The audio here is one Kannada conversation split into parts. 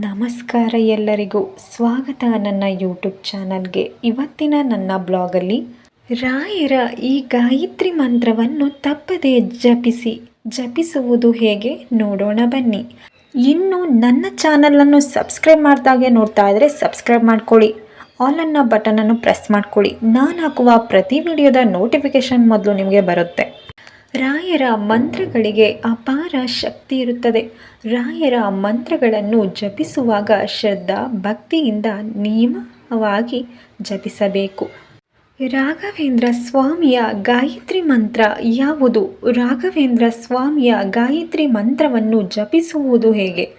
ನಮಸ್ಕಾರ ಎಲ್ಲರಿಗೂ. ಸ್ವಾಗತ ನನ್ನ ಯೂಟ್ಯೂಬ್ ಚಾನಲ್ಗೆ. ಇವತ್ತಿನ ನನ್ನ ಬ್ಲಾಗಲ್ಲಿ, ರಾಯರ ಈ ಗಾಯತ್ರಿ ಮಂತ್ರವನ್ನು ತಪ್ಪದೇ ಜಪಿಸಿ. ಜಪಿಸುವುದು ಹೇಗೆ? ನೋಡೋಣ ಬನ್ನಿ. ಇನ್ನು ನನ್ನ ಚಾನಲನ್ನು ಸಬ್ಸ್ಕ್ರೈಬ್ ಮಾಡ್ದಾಗೆ ನೋಡ್ತಾ ಇದ್ದರೆ ಸಬ್ಸ್ಕ್ರೈಬ್ ಮಾಡ್ಕೊಳ್ಳಿ. ಆಲ್ ಅನ್ನೋ ಬಟನನ್ನು ಪ್ರೆಸ್ ಮಾಡ್ಕೊಳ್ಳಿ. ನಾನು ಹಾಕುವ ಪ್ರತಿ ವಿಡಿಯೋದ ನೋಟಿಫಿಕೇಷನ್ ಮೊದಲು ನಿಮಗೆ ಬರುತ್ತೆ. ರಾಯರ ಮಂತ್ರಗಳಿಗೆ ಅಪಾರ ಶಕ್ತಿ ಇರುತ್ತದೆ. ರಾಯರ ಮಂತ್ರಗಳನ್ನು ಜಪಿಸುವಾಗ ಶ್ರದ್ಧಾ ಭಕ್ತಿಯಿಂದ ನಿಯಮವಾಗಿ ಜಪಿಸಬೇಕು. ರಾಘವೇಂದ್ರ ಸ್ವಾಮಿಯ ಗಾಯತ್ರಿ ಮಂತ್ರ ಯಾವುದು? ರಾಘವೇಂದ್ರ ಸ್ವಾಮಿಯ ಗಾಯತ್ರಿ ಮಂತ್ರವನ್ನು ಜಪಿಸುವುದು ಹೇಗೆ?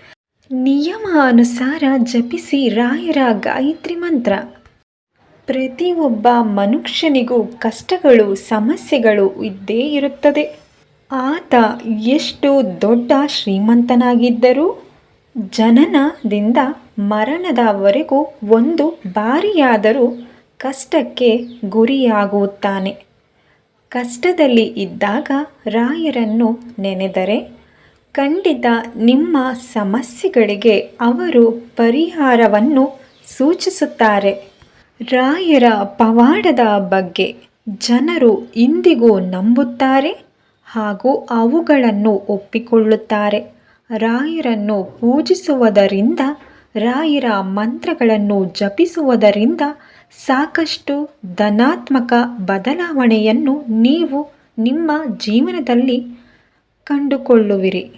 ನಿಯಮ ಅನುಸಾರ ಜಪಿಸಿ ರಾಯರ ಗಾಯತ್ರಿ ಮಂತ್ರ. ಪ್ರತಿಯೊಬ್ಬ ಮನುಷ್ಯನಿಗೂ ಕಷ್ಟಗಳು, ಸಮಸ್ಯೆಗಳು ಇದ್ದೇ ಇರುತ್ತದೆ. ಆತ ಎಷ್ಟು ದೊಡ್ಡ ಶ್ರೀಮಂತನಾಗಿದ್ದರೂ ಜನನದಿಂದ ಮರಣದವರೆಗೂ ಒಂದು ಬಾರಿಯಾದರೂ ಕಷ್ಟಕ್ಕೆ ಗುರಿಯಾಗುತ್ತಾನೆ. ಕಷ್ಟದಲ್ಲಿ ಇದ್ದಾಗ ರಾಯರನ್ನು ನೆನೆದರೆ ಖಂಡಿತ ನಿಮ್ಮ ಸಮಸ್ಯೆಗಳಿಗೆ ಅವರು ಪರಿಹಾರವನ್ನು ಸೂಚಿಸುತ್ತಾರೆ. ರಾಯರ ಪವಾಡದ ಬಗ್ಗೆ ಜನರು ಇಂದಿಗೂ ನಂಬುತ್ತಾರೆ ಹಾಗೂ ಅವುಗಳನ್ನು ಒಪ್ಪಿಕೊಳ್ಳುತ್ತಾರೆ. ರಾಯರನ್ನು ಪೂಜಿಸುವುದರಿಂದ, ರಾಯರ ಮಂತ್ರಗಳನ್ನು ಜಪಿಸುವುದರಿಂದ ಸಾಕಷ್ಟು ಧನಾತ್ಮಕ ಬದಲಾವಣೆಯನ್ನು ನೀವು ನಿಮ್ಮ ಜೀವನದಲ್ಲಿ ಕಂಡುಕೊಳ್ಳುವಿರಿ.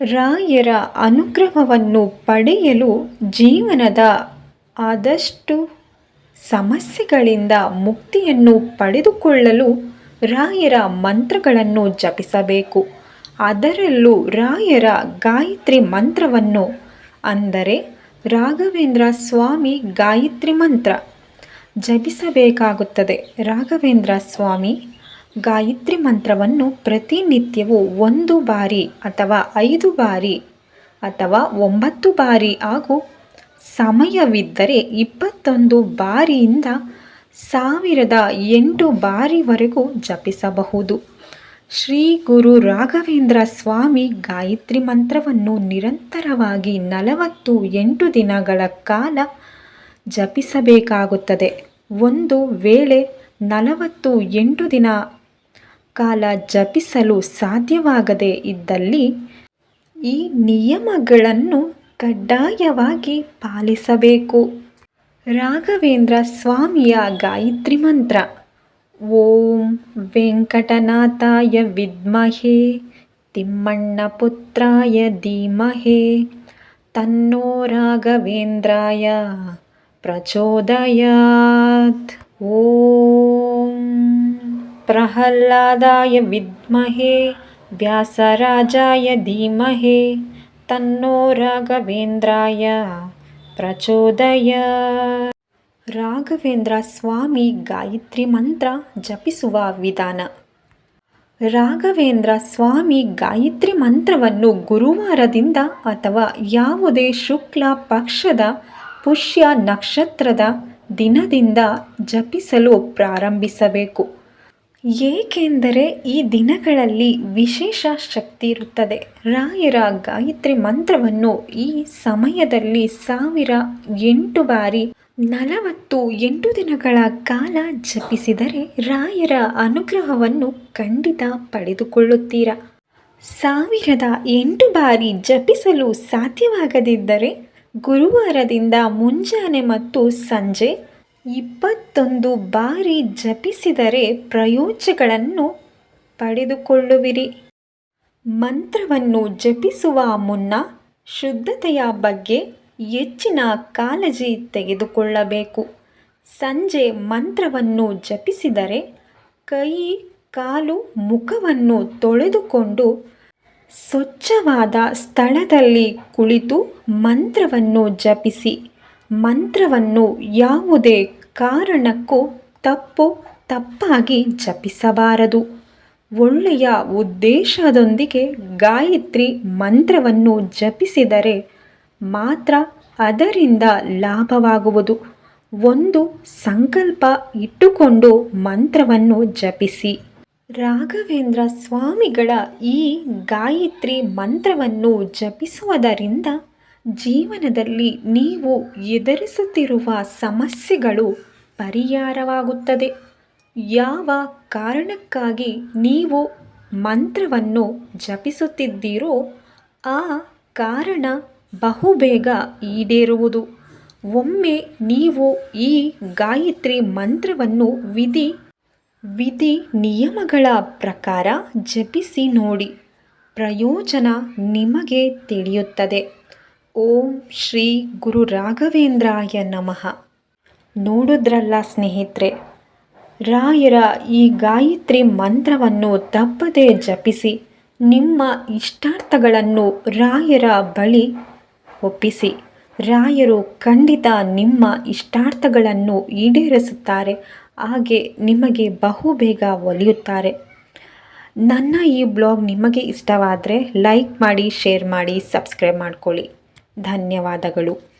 ರಾಯರ ಅನುಗ್ರಹವನ್ನು ಪಡೆಯಲು ಜೀವನದ ಆದಷ್ಟು ಸಮಸ್ಯೆಗಳಿಂದ ಮುಕ್ತಿಯನ್ನು ಪಡೆದುಕೊಳ್ಳಲು ರಾಯರ ಮಂತ್ರಗಳನ್ನು ಜಪಿಸಬೇಕು. ಅದರಲ್ಲೂ ರಾಯರ ಗಾಯತ್ರಿ ಮಂತ್ರವನ್ನು ಅಂದರೆ ರಾಘವೇಂದ್ರ ಸ್ವಾಮಿ ಗಾಯತ್ರಿ ಮಂತ್ರ ಜಪಿಸಬೇಕಾಗುತ್ತದೆ. ರಾಘವೇಂದ್ರ ಸ್ವಾಮಿ ಗಾಯತ್ರಿ ಮಂತ್ರವನ್ನು ಪ್ರತಿನಿತ್ಯವೂ ಒಂದು ಬಾರಿ ಅಥವಾ ಐದು ಬಾರಿ ಅಥವಾ ಒಂಬತ್ತು ಬಾರಿ ಹಾಗೂ ಸಮಯವಿದ್ದರೆ ಇಪ್ಪತ್ತೊಂದು ಬಾರಿಯಿಂದ ಸಾವಿರದ ಎಂಟು ಬಾರಿವರೆಗೂ ಜಪಿಸಬಹುದು. ಶ್ರೀ ಗುರು ರಾಘವೇಂದ್ರ ಸ್ವಾಮಿ ಗಾಯತ್ರಿ ಮಂತ್ರವನ್ನು ನಿರಂತರವಾಗಿ ನಲವತ್ತು ಎಂಟು ದಿನಗಳ ಕಾಲ ಜಪಿಸಬೇಕಾಗುತ್ತದೆ. ಒಂದು ವೇಳೆ ನಲವತ್ತು ಎಂಟು ದಿನ ಕಾಲ ಜಪಿಸಲು ಸಾಧ್ಯವಾಗದೇ ಇದ್ದಲ್ಲಿ ಈ ನಿಯಮಗಳನ್ನು ಕಡ್ಡಾಯವಾಗಿ ಪಾಲಿಸಬೇಕು. ರಾಘವೇಂದ್ರ ಸ್ವಾಮಿಯ ಗಾಯತ್ರಿ ಮಂತ್ರ. ಓಂ ವೆಂಕಟನಾಥಾಯ ವಿದ್ಮಹೇ, ತಿಮ್ಮಣ್ಣ ಪುತ್ರಾಯ ಧೀಮಹೇ, ತನ್ನೋ ರಾಘವೇಂದ್ರಾಯ ಪ್ರಚೋದಯಾತ್. ಓಂ ಪ್ರಹ್ಲಾದಾಯ ವಿದ್ಮಹೇ, ವ್ಯಾಸರಾಜಾಯ ಧೀಮಹೇ ತನ್ನೋ ರಾಘವೇಂದ್ರಾಯ ಪ್ರಚೋದಯ. ರಾಘವೇಂದ್ರ ಸ್ವಾಮಿ ಗಾಯತ್ರಿ ಮಂತ್ರ ಜಪಿಸುವ ವಿಧಾನ. ರಾಘವೇಂದ್ರ ಸ್ವಾಮಿ ಗಾಯತ್ರಿ ಮಂತ್ರವನ್ನು ಗುರುವಾರದಿಂದ ಅಥವಾ ಯಾವುದೇ ಶುಕ್ಲ ಪಕ್ಷದ ಪುಷ್ಯ ನಕ್ಷತ್ರದ ದಿನದಿಂದ ಜಪಿಸಲು ಪ್ರಾರಂಭಿಸಬೇಕು. ಏಕೆಂದರೆ ಈ ದಿನಗಳಲ್ಲಿ ವಿಶೇಷ ಶಕ್ತಿ ಇರುತ್ತದೆ. ರಾಯರ ಗಾಯತ್ರಿ ಮಂತ್ರವನ್ನು ಈ ಸಮಯದಲ್ಲಿ ಸಾವಿರ ಎಂಟು ಬಾರಿ ನಲವತ್ತು ಎಂಟು ದಿನಗಳ ಕಾಲ ಜಪಿಸಿದರೆ ರಾಯರ ಅನುಗ್ರಹವನ್ನು ಖಂಡಿತ ಪಡೆದುಕೊಳ್ಳುತ್ತೀರಾ? ಸಾವಿರದ ಎಂಟು ಬಾರಿ ಜಪಿಸಲು ಸಾಧ್ಯವಾಗದಿದ್ದರೆ ಗುರುವಾರದಿಂದ ಮುಂಜಾನೆ ಮತ್ತು ಸಂಜೆ ಇಪ್ಪತ್ತೊಂದು ಬಾರಿ ಜಪಿಸಿದರೆ ಪ್ರಯೋಜಗಳನ್ನು ಪಡೆದುಕೊಳ್ಳುವಿರಿ. ಮಂತ್ರವನ್ನು ಜಪಿಸುವ ಮುನ್ನ ಶುದ್ಧತೆಯ ಬಗ್ಗೆ ಹೆಚ್ಚಿನ ಕಾಳಜಿ ತೆಗೆದುಕೊಳ್ಳಬೇಕು. ಸಂಜೆ ಮಂತ್ರವನ್ನು ಜಪಿಸಿದರೆ ಕೈ, ಕಾಲು, ಮುಖವನ್ನು ತೊಳೆದುಕೊಂಡು ಸ್ವಚ್ಛವಾದ ಸ್ಥಳದಲ್ಲಿ ಕುಳಿತು ಮಂತ್ರವನ್ನು ಜಪಿಸಿ, ಮಂತ್ರವನ್ನು ಯಾವುದೇ ಕಾರಣಕ್ಕೂ ತಪ್ಪು ತಪ್ಪಾಗಿ ಜಪಿಸಬಾರದು. ಒಳ್ಳೆಯ ಉದ್ದೇಶದೊಂದಿಗೆ ಗಾಯತ್ರಿ ಮಂತ್ರವನ್ನು ಜಪಿಸಿದರೆ ಮಾತ್ರ ಅದರಿಂದ ಲಾಭವಾಗುವುದು. ಒಂದು ಸಂಕಲ್ಪ ಇಟ್ಟುಕೊಂಡು ಮಂತ್ರವನ್ನು ಜಪಿಸಿ. ರಾಘವೇಂದ್ರ ಸ್ವಾಮಿಗಳ ಈ ಗಾಯತ್ರಿ ಮಂತ್ರವನ್ನು ಜಪಿಸುವುದರಿಂದ ಜೀವನದಲ್ಲಿ ನೀವು ಎದುರಿಸುತ್ತಿರುವ ಸಮಸ್ಯೆಗಳು ಪರಿಹಾರವಾಗುತ್ತದೆ. ಯಾವ ಕಾರಣಕ್ಕಾಗಿ ನೀವು ಮಂತ್ರವನ್ನು ಜಪಿಸುತ್ತಿದ್ದೀರೋ ಆ ಕಾರಣ ಬಹುಬೇಗ ಈಡೇರುವುದು. ಒಮ್ಮೆ ನೀವು ಈ ಗಾಯತ್ರಿ ಮಂತ್ರವನ್ನು ವಿಧಿ ವಿಧಿ ನಿಯಮಗಳ ಪ್ರಕಾರ ಜಪಿಸಿ ನೋಡಿ. ಪ್ರಯೋಜನ ನಿಮಗೆ ತಿಳಿಯುತ್ತದೆ. ಓಂ ಶ್ರೀ ಗುರು ರಾಘವೇಂದ್ರಾಯ ನಮಃ. ನೋಡಿದ್ರಲ್ಲ ಸ್ನೇಹಿತರೆ, ರಾಯರ ಈ ಗಾಯತ್ರಿ ಮಂತ್ರವನ್ನು ತಪ್ಪದೆ ಜಪಿಸಿ, ನಿಮ್ಮ ಇಷ್ಟಾರ್ಥಗಳನ್ನು ರಾಯರ ಬಳಿ ಒಪ್ಪಿಸಿ. ರಾಯರು ಖಂಡಿತ ನಿಮ್ಮ ಇಷ್ಟಾರ್ಥಗಳನ್ನು ಈಡೇರಿಸುತ್ತಾರೆ, ಹಾಗೆ ನಿಮಗೆ ಬಹುಬೇಗ ಒಲಿಯುತ್ತಾರೆ. ನನ್ನ ಈ ಬ್ಲಾಗ್ ನಿಮಗೆ ಇಷ್ಟವಾದರೆ ಲೈಕ್ ಮಾಡಿ, ಶೇರ್ ಮಾಡಿ, ಸಬ್ಸ್ಕ್ರೈಬ್ ಮಾಡ್ಕೊಳ್ಳಿ. ಧನ್ಯವಾದಗಳು.